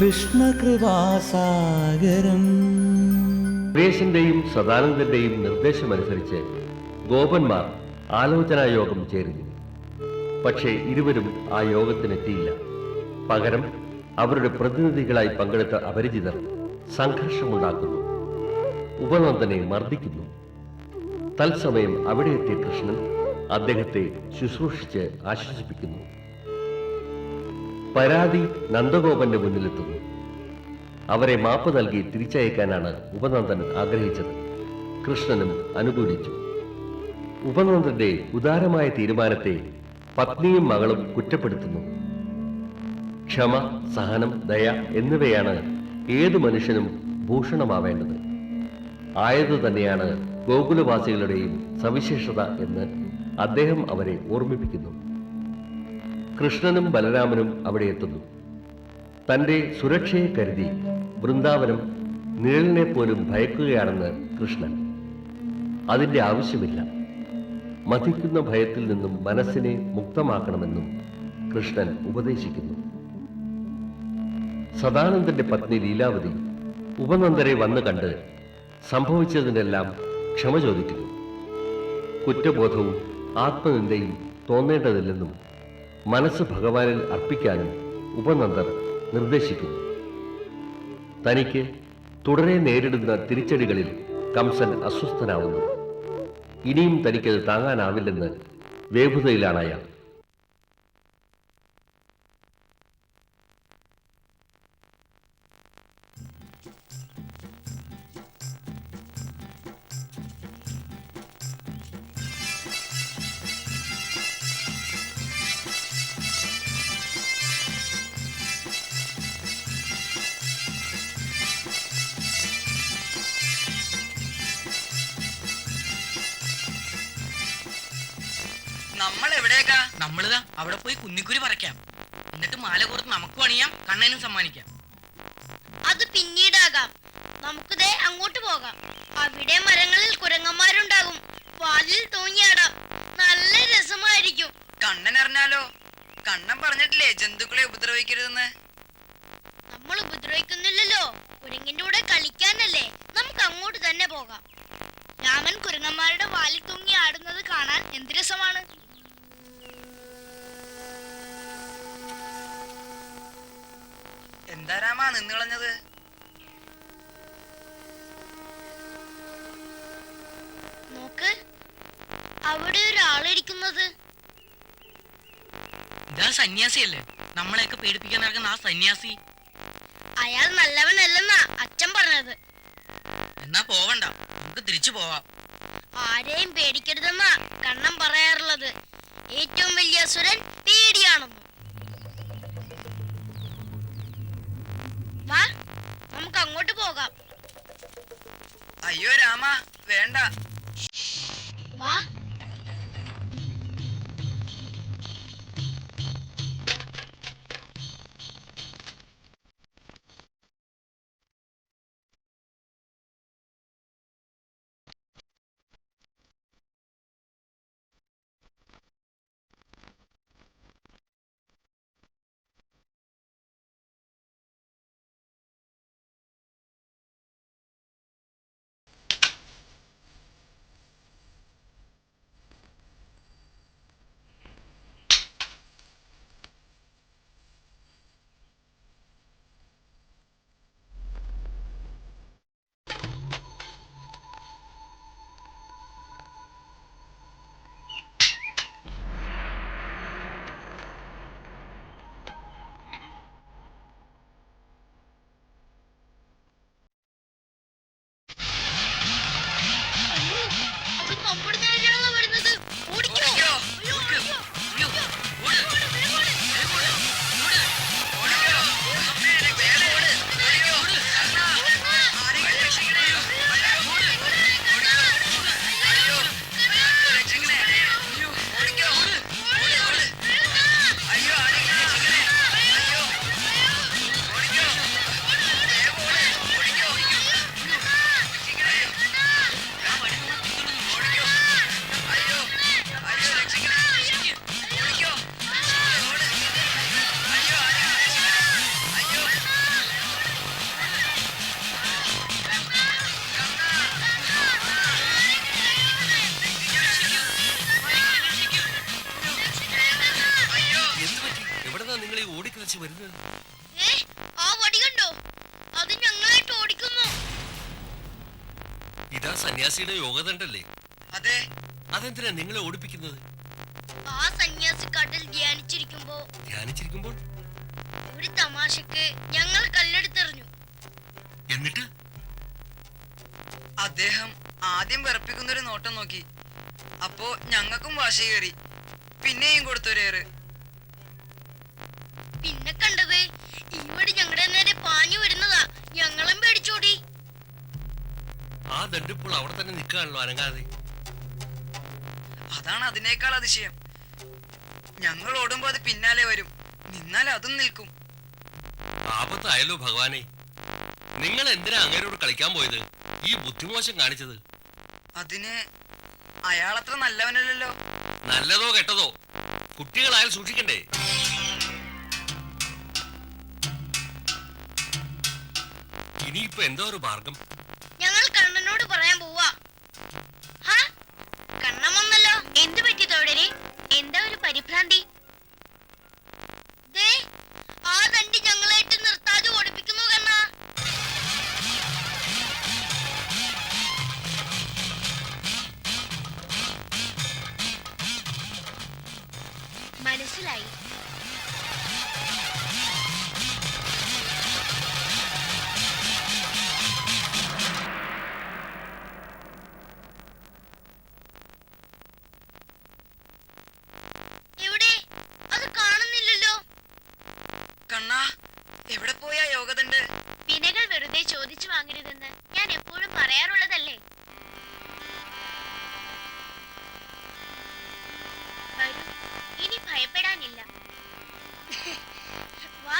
കൃഷ്ണകൃപാസാഗരം സുരേഷിന്റെയും സദാനന്ദന്റെയും നിർദ്ദേശമനുസരിച്ച് ഗോപന്മാർ ആലോചനാ യോഗം ചേരുന്നു. പക്ഷേ ഇരുവരും ആ യോഗത്തിനെത്തിയില്ല. പകരം അവരുടെ പ്രതിനിധികളായി പങ്കെടുത്ത അപരിചിതർ സംഘർഷമുണ്ടാക്കുന്നു. ഉപനന്ദനെ മർദ്ദിക്കുന്നു. തത്സമയം അവിടെ എത്തിയ കൃഷ്ണൻ അദ്ദേഹത്തെ ശുശ്രൂഷിച്ച് ആശ്വസിപ്പിക്കുന്നു. പരാതി നന്ദഗോപന്റെ മുന്നിലെത്തുന്നു. അവരെ മാപ്പ് നൽകി തിരിച്ചയക്കാനാണ് ഉപനന്ദൻ ആഗ്രഹിച്ചത്. കൃഷ്ണനും അനുകൂലിച്ചു. ഉപനന്ദന്റെ ഉദാരമായ തീരുമാനത്തെ പത്നിയും മകളും കുറ്റപ്പെടുത്തുന്നു. ക്ഷമ സഹനം ദയ എന്നിവയാണ് ഏതു മനുഷ്യനും ഭൂഷണമാവേണ്ടത്. ആയത് തന്നെയാണ് ഗോകുലവാസികളുടെയും സവിശേഷത എന്ന് അദ്ദേഹം അവരെ ഓർമ്മിപ്പിക്കുന്നു. കൃഷ്ണനും ബലരാമനും അവിടെ എത്തുന്നു. തന്റെ സുരക്ഷയെ കരുതി വൃന്ദാവനം നിഴലിനെ പോലും ഭയക്കുകയാണെന്ന് കൃഷ്ണൻ. അതിന്റെ ആവശ്യമില്ല. മതിക്കുന്ന ഭയത്തിൽ നിന്നും മനസ്സിനെ മുക്തമാക്കണമെന്നും കൃഷ്ണൻ ഉപദേശിക്കുന്നു. സദാനന്ദന്റെ പത്നി ലീലാവതി ഉപനന്ദരെ വന്നു കണ്ട് സംഭവിച്ചതിനെല്ലാം ക്ഷമ ചോദിക്കുന്നു. കുറ്റബോധവും ആത്മനിന്ദയും തോന്നേണ്ടതില്ലെന്നും മനസ്സ് ഭഗവാനിൽ അർപ്പിക്കാനും ഉപനന്ദർ നിർദ്ദേശിക്കുന്നു. തനിക്ക് തുടരെ നേരിടുന്ന തിരിച്ചടികളിൽ കംസൻ അസ്വസ്ഥനാവുന്നു. ഇനിയും തനിക്കത് താങ്ങാനാവില്ലെന്ന് വേഭുതയിലാണ് അയാൾ നമ്മൾ എവിടേക്കാ നമ്മളിതാ അവിടെ പോയി കുന്നിക്കുരി പറിക്കാം. എന്നിട്ട് മാല കൊടുത്ത് നമുക്ക് പണിയാം കണ്ണനും സമ്മാനിക്കാം. അത് പിന്നീടാകാം. നമുക്ക് ദേ അങ്ങോട്ട് പോകാം. അവിടെ മരങ്ങളിൽ കുരങ്ങന്മാരുണ്ടാകും. വാലിൽ തൂങ്ങിയാടാം നല്ല രസമായിരിക്കും. കണ്ണൻ അറിഞ്ഞാലോ? കണ്ണൻ പറഞ്ഞിട്ടില്ലേ ജന്തുക്കളെ ഉപദ്രവിക്കരുതെന്ന്? നമ്മൾ ഉപദ്രവിക്കുന്നില്ലല്ലോ. കുരങ്ങിന്റെ കൂടെ കളിക്കാനല്ലേ. നമുക്ക് അങ്ങോട്ട് തന്നെ പോകാം. രാമൻ കുരങ്ങന്മാരുടെ വാലിൽ തൂങ്ങി ആടുന്നത് കാണാൻ എന്ത് രസമാണ്? എന്താ രാമാ നിന്ന് കളഞ്ഞത്? നോക്ക് അവിടെ ഒരാളിരിക്കുന്നത്. ഇതാ സന്യാസിയല്ലേ? നമ്മളെയൊക്കെ പേടിപ്പിക്കാൻ നടക്കുന്ന ആ സന്യാസി. അയാൾ നല്ലവനല്ലെന്നാ അച്ഛൻ പറഞ്ഞത്. എന്നാ പോവണ്ട നമുക്ക് തിരിച്ചു പോവാം. ആരെയും പേടിക്കരുതെന്നാ കണ്ണൻ പറയാറുള്ളത്. ഏറ്റവും വലിയ അസുരൻ പേടിയാണെന്ന്. അങ്ങോട്ട് പോകാം. അയ്യോ രാമ വേണ്ട. വാ. ഏ വരുന്നത് ഇതാ സന്യാസിയുടെ യോഗതണ്ടല്ലേ അതെ. അതെന്തിനാ നിങ്ങളെ ഓടിപ്പിക്കുന്നത്? ആ സന്യാസി കടൽ ധ്യാനിച്ചിരിക്കുമ്പോ ധ്യാനിച്ചിരിക്കുമ്പോൾ? ഒരു തമാശക്ക് ഞങ്ങൾ കല്ലെടുത്തെറിഞ്ഞു. എന്നിട്ട്? അദ്ദേഹം ആദ്യം വിറപ്പിക്കുന്നൊരു നോട്ടം നോക്കി. അപ്പോ ഞങ്ങൾക്കും വാശി കയറി പിന്നെയും കൊടുത്തൊരേറ്. പിന്നെ കണ്ടത്? ഈ വടി ഞങ്ങളുടെ നേരെ പാഞ്ഞു വരുന്നതാ. ഞങ്ങളും പേടിച്ചോടി. ആ ദണ്ടിപ്പോൾ അവിടെ തന്നെ നിൽക്കാണല്ലോ അനങ്ങാതെ. അതാണ് അതിനേക്കാൾ അതിശയം. ഞങ്ങൾ ഓടുമ്പോ അത് പിന്നാലെ വരും. നിന്നാൽ അതും നിൽക്കും. ആപത്തായല്ലോ ഭഗവാനെ. നിങ്ങൾ എന്തിനാ അങ്ങേരോട് കളിക്കാൻ പോയത്? ഈ ബുദ്ധിമോശം കാണിച്ചത്. അതിന് അയാളത്ര നല്ലവനല്ലല്ലോ. നല്ലതോ കെട്ടതോ? കുട്ടികളായാൽ സൂക്ഷിക്കണ്ടേ? ഇനിയിപ്പോ എന്തോ ഒരു മാർഗം. ഞങ്ങൾ കണ്ണനോട് പറയാൻ പോവാ. കണ്ണമൊന്നല്ലോ എന്ത് പറ്റി തോടരെ എന്താ ഒരു പരിഭ്രാന്തി? എവിടെ പോയാ യോഗതണ്ട് വിനകൾ വെറുതെ ചോദിച്ചു വാങ്ങരുതെന്ന് ഞാൻ എപ്പോഴും പറയാറുള്ളതല്ലേ? വരൂ ഇനി ഭയപ്പെടാനില്ല. വാ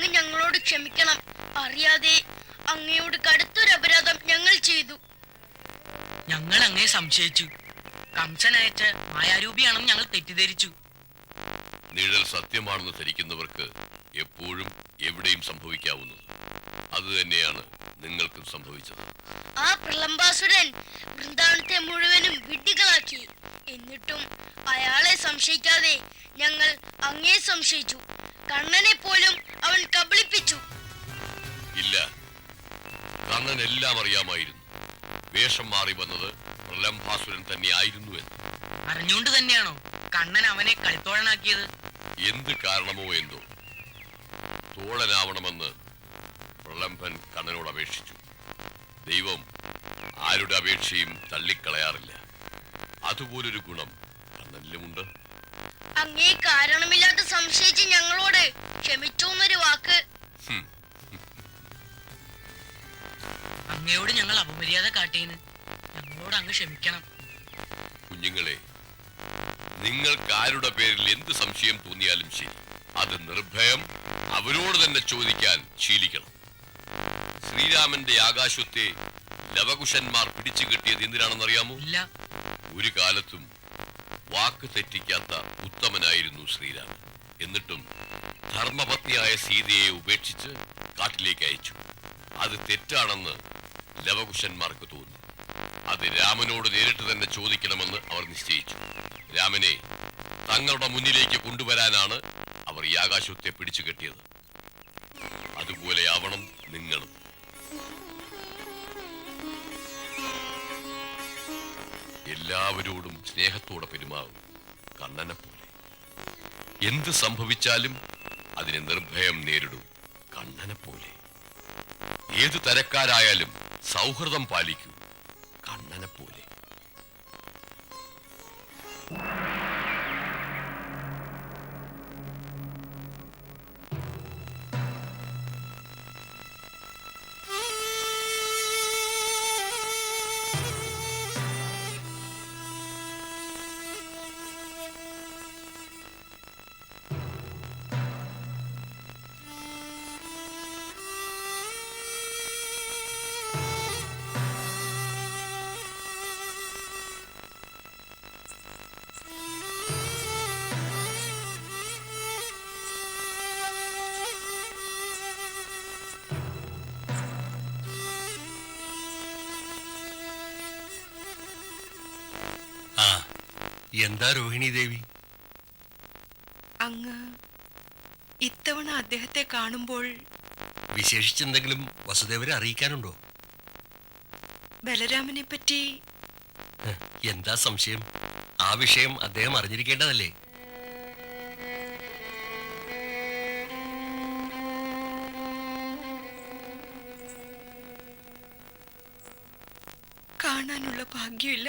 അങ്ങ് ഞങ്ങളോട് ക്ഷമിക്കണം. അറിയാതെ അങ്ങയോട് കടുത്തൊരു അപരാധം ഞങ്ങൾ ചെയ്തു. ഞങ്ങൾ അങ്ങേ സംശയിച്ചു. കംസൻ അയച്ച മായാരൂപിയാണെന്ന് ഞങ്ങൾ തെറ്റിദ്ധരിച്ചു. നിഴൽ സത്യമാണെന്ന് ധരിക്കുന്നവർക്ക് എപ്പോഴും എവിടെയും സംഭവിക്കാവുന്നത് അതുതന്നെയാണ് നിങ്ങൾക്കും സംഭവിച്ചത്. ആ പ്രളംബാസുരൻ വൃന്ദാവനത്തെ മുഴുവനും വിഡ്ഢികളാക്കി. എന്നിട്ടും അയാളെ സംശയിക്കാതെ ഞങ്ങൾ അങ്ങേ സംശയിച്ചു. കണ്ണനെ പോലും അവൻ കബളിപ്പിച്ചു. ഇല്ല. കണ്ണൻ എല്ലാം അറിയാമായിരുന്നു. വേഷം മാറി വന്നത് പ്രലംഭാസുരൻ തന്നെയായിരുന്നു എന്ന്. അറിഞ്ഞുകൊണ്ട് തന്നെയാണോ കണ്ണൻ അവനെ കളിത്തോഴനാക്കിയത്? എന്ത് കാരണമോ എന്തോ. തോഴനാവണമെന്ന് പ്രലംഭൻ കണ്ണനോട് അപേക്ഷിച്ചു. ദൈവം ആരുടെ അപേക്ഷയും തള്ളിക്കളയാറില്ല. അതുപോലൊരു ഗുണം കണ്ണനിലുമുണ്ട്. അങ്ങേ കാരണമില്ലാതെ സംശയിച്ച് ഞങ്ങളോട് ക്ഷമിച്ചോന്നൊരു വാക്ക്. അങ്ങയോട് ഞങ്ങൾ അപമര്യാദ കാട്ടിയതിന് ഞങ്ങളോട് അങ്ങ് ക്ഷമിക്കണം. കുഞ്ഞുങ്ങളെ നിങ്ങൾ ആരുടെ പേരിൽ എന്ത് സംശയം തോന്നിയാലും ശരി. അത് നിർഭയം അവരോട് തന്നെ ചോദിക്കാൻ ശീലിക്കണം. ശ്രീരാമന്റെ ആകാശത്തെ ലവകുശന്മാർ പിടിച്ചു കെട്ടിയത് എന്തിനാണെന്നറിയാമോ? ഇല്ല. ഒരു കാലത്തും വാക്ക് തെറ്റിക്കാത്ത ഉത്തമനായിരുന്നു ശ്രീരാമൻ. എന്നിട്ടും ധർമ്മപത്നിയായ സീതയെ ഉപേക്ഷിച്ച് കാട്ടിലേക്ക് അയച്ചു. അത് തെറ്റാണെന്ന് ലവകുശന്മാർക്ക് തോന്നി. അത് രാമനോട് നേരിട്ട് തന്നെ ചോദിക്കണമെന്ന് അവർ നിശ്ചയിച്ചു. രാമനെ തങ്ങളുടെ മുന്നിലേക്ക് കൊണ്ടുവരാനാണ് അവർ ഈ ആകാശത്തെ പിടിച്ചു കെട്ടിയത് അതുപോലെ ആവണം നിങ്ങളും. എല്ലാവരോടും സ്നേഹത്തോടെ പെരുമാറും. കണ്ണനെ പോലെ. എന്ത് സംഭവിച്ചാലും അതിനെ നിർഭയം നേരിടും. കണ്ണനെ പോലെ. ഏത് തരക്കാരായാലും സൗഹൃദം പാലിക്കൂ. കണ്ണനെ പോലെ. എന്താ രോഹിണി ദേവി? അങ്ങ് ഇത്തവണ അദ്ദേഹത്തെ കാണുമ്പോൾ വിശേഷിച്ചെന്തെങ്കിലും വസുദേവരെ അറിയിക്കാനുണ്ടോ? ബലരാമനെ പറ്റി എന്താ സംശയം? ആ വിഷയം അദ്ദേഹം അറിഞ്ഞിരിക്കേണ്ടതല്ലേ? കാണാനുള്ള ഭാഗ്യമില്ല.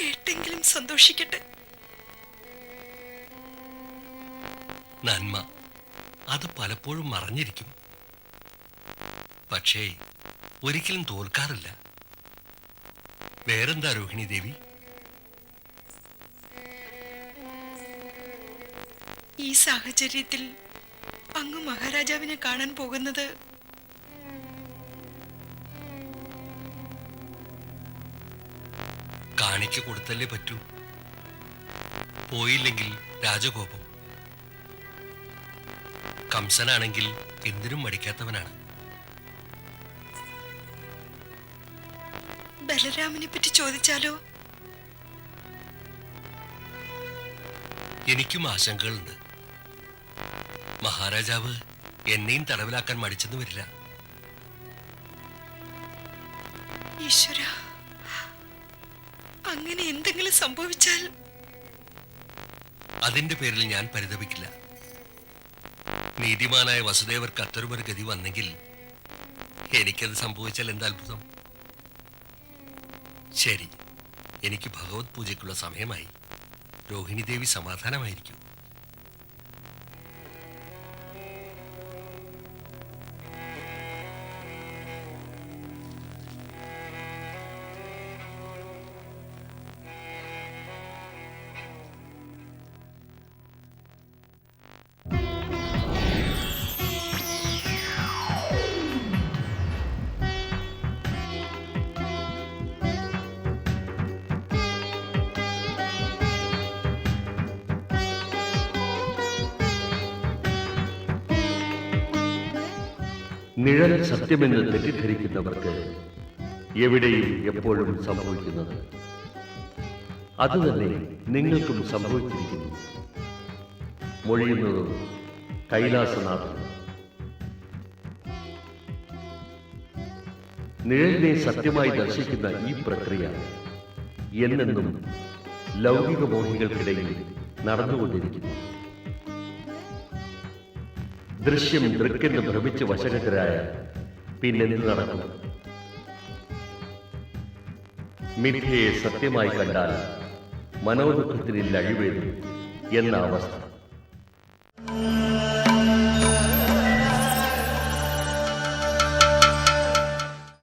കേട്ടെങ്കിലും സന്തോഷിക്കട്ടെ. നന്മ അത് പലപ്പോഴും മറഞ്ഞിരിക്കും. പക്ഷേ ഒരിക്കലും തോൽക്കാറില്ല. വേറെന്താ രോഹിണി ദേവി? ഈ സാഹചര്യത്തിൽ അങ്ങ് മഹാരാജാവിനെ കാണാൻ പോകുന്നത് കാണിക്ക കൊടുത്തല്ലേ പറ്റൂ? പോയില്ലെങ്കിൽ രാജകോപം. കംസനാണെങ്കിൽ എന്തിനും മടിക്കാത്തവനാണ്. ബലരാമനെ പറ്റി ചോദിച്ചാലോ? എനിക്കും ആശങ്കകളുണ്ട്. മഹാരാജാവ് എന്നെയും തടവിലാക്കാൻ മടിച്ചെന്ന് വരില്ല. ഈശ്വര. അങ്ങനെ എന്തെങ്കിലും സംഭവിച്ചാൽ? അതിന്റെ പേരിൽ ഞാൻ പരിതപിക്കില്ല. നീതിമാനായ വസുദേവർക്ക് അത്തരമൊരു ഗതി വന്നെങ്കിൽ എനിക്കത് സംഭവിച്ചാൽ എന്താ അത്ഭുതം? ശരി എനിക്ക് ഭഗവത് പൂജയ്ക്കുള്ള സമയമായി. രോഹിണി ദേവി സമാധാനമായിരിക്കും. നിഴൽ സത്യമെന്ന് തെറ്റിദ്ധരിക്കുന്നവർക്ക് എവിടെയും എപ്പോഴും സംഭവിക്കുന്നത് അതുതന്നെ നിങ്ങൾക്കും സംഭവിച്ചിരിക്കുന്നു. മൊഴിയുന്നത് കൈലാസനാഥൻ. നിഴലിനെ സത്യമായി ദർശിക്കുന്ന ഈ പ്രക്രിയ എന്നെന്നും ലൗകിക മോഹികൾക്കിടയിൽ നടന്നുകൊണ്ടിരിക്കുന്നു. ദൃശ്യം ദൃക്കെന്ന് ഭ്രമിച്ച് വശകരായ പിന്നെന്ത് നടക്കും? മിഥ്യയെ സത്യമായി കണ്ടാൽ മനോദുഃഖത്തിനില്ല അഴിവേതും എന്ന അവസ്ഥ.